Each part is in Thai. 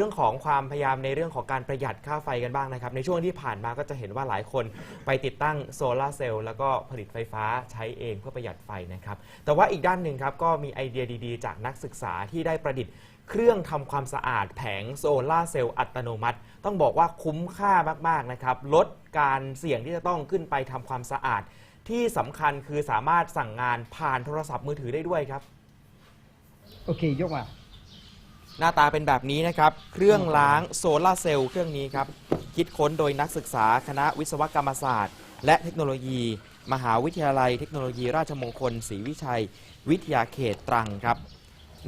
เรื่องของความพยายามในเรื่องของการประหยัดค่าไฟกันบ้างนะครับ ในช่วงที่ผ่านมาก็จะเห็นว่าหลายคนไปติดตั้งโซลาเซลล์แล้วก็ผลิตไฟฟ้าใช้เองเพื่อประหยัดไฟนะครับ แต่ว่าอีกด้านหนึ่งครับก็มีไอเดียดีๆ จากนักศึกษาที่ได้ประดิษฐ์เครื่องทำความสะอาดแผงโซลาเซลล์อัตโนมัติ ต้องบอกว่าคุ้มค่ามากๆนะครับลดการเสี่ยงที่จะต้องขึ้นไปทำความสะอาด ที่สำคัญคือสามารถสั่งงานผ่านโทรศัพท์มือถือได้ด้วยครับโอเคยกมา หน้าตาเป็นแบบนี้นะครับ เครื่องล้างโซลาเซลล์เครื่องนี้ครับ คิดค้นโดยนักศึกษาคณะวิศวกรรมศาสตร์ และเทคโนโลยี มหาวิทยาลัยเทคโนโลยีราชมงคลศรีวิชัย วิทยาเขตตรังครับ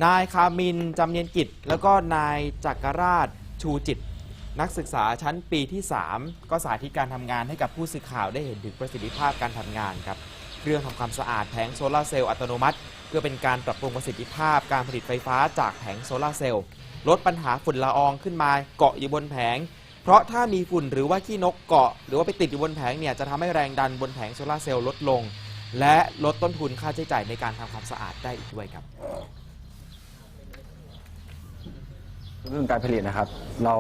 นายคามินจำเนียนกิจ แล้วก็นายจักรราชชูจิต นักศึกษาชั้นปีที่ 3 ก็สาธิตการทำงานให้กับผู้สื่อข่าวได้เห็นถึงประสิทธิภาพการทำงานครับ เครื่องทำความสะอาดแผงโซลาเซลล์อัตโนมัติ พื่อเป็นการปรับปรุงประสิทธิภาพการผลิตไฟฟ้าจากแผงโซลาร์เซลล์ลดปัญหาฝุ่นละอองขึ้นมาเกาะอยู่บนแผง เพราะถ้ามีฝุ่นหรือว่าขี้นกเกาะ หรือว่าไปติดอยู่บนแผงเนี่ยจะทำให้แรงดันบนแผงโซลาร์เซลล์ลดลง และลดต้นทุนค่าใช้จ่ายในการทำความสะอาดได้อีกด้วยครับ เรื่องการผลิตนะครับ เรา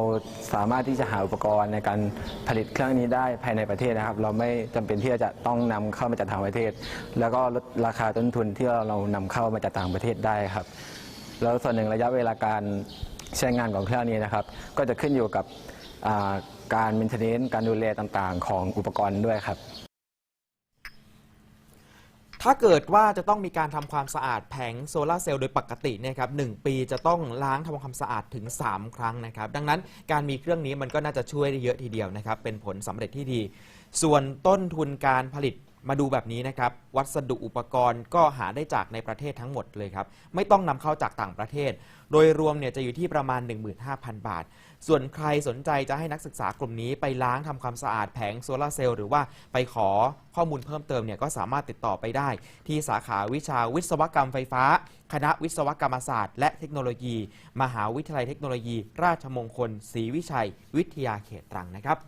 สามารถที่จะหาอุปกรณ์ในการผลิตเครื่องนี้ได้ภายในประเทศนะครับ เราไม่จำเป็นที่จะต้องนำเข้ามาจากต่างประเทศ แล้วก็ลดราคาต้นทุนที่เรานำเข้ามาจากต่างประเทศได้ครับ แล้วส่วนหนึ่งระยะเวลาการใช้งานของเครื่องนี้นะครับ ก็จะขึ้นอยู่กับการมินเทนเนนการดูแลต่างๆ ของอุปกรณ์ด้วยครับ ถ้าเกิดว่าจะต้องมีการทำความสะอาดแผงโซลาร์เซลล์โดยปกติเนี่ยครับหนึ่งปีจะต้องล้างทำความสะอาดถึง 3 ครั้งนะครับ ดังนั้นการมีเครื่องนี้มันก็น่าจะช่วยได้เยอะทีเดียวนะครับ เป็นผลสำเร็จที่ดี ส่วนต้นทุนการผลิต มาดูแบบนี้นะครับ วัสดุอุปกรณ์ก็หาได้จากในประเทศทั้งหมดเลยครับ ไม่ต้องนำเข้าจากต่างประเทศ โดยรวมเนี่ยจะอยู่ที่ประมาณ 15,000 บาท ส่วนใครสนใจจะให้นักศึกษากลุ่มนี้ไปล้างทำความสะอาดแผงโซลาร์เซลล์หรือว่าไปขอข้อมูลเพิ่มเติมเนี่ยก็สามารถติดต่อไปได้ ที่สาขาวิชาวิศวกรรมไฟฟ้า คณะวิศวกรรมศาสตร์ และเทคโนโลยี มหาวิทยาลัยเทคโนโลยี ราชมงคลศรีวิชัย วิทยาเขตตรังนะครับ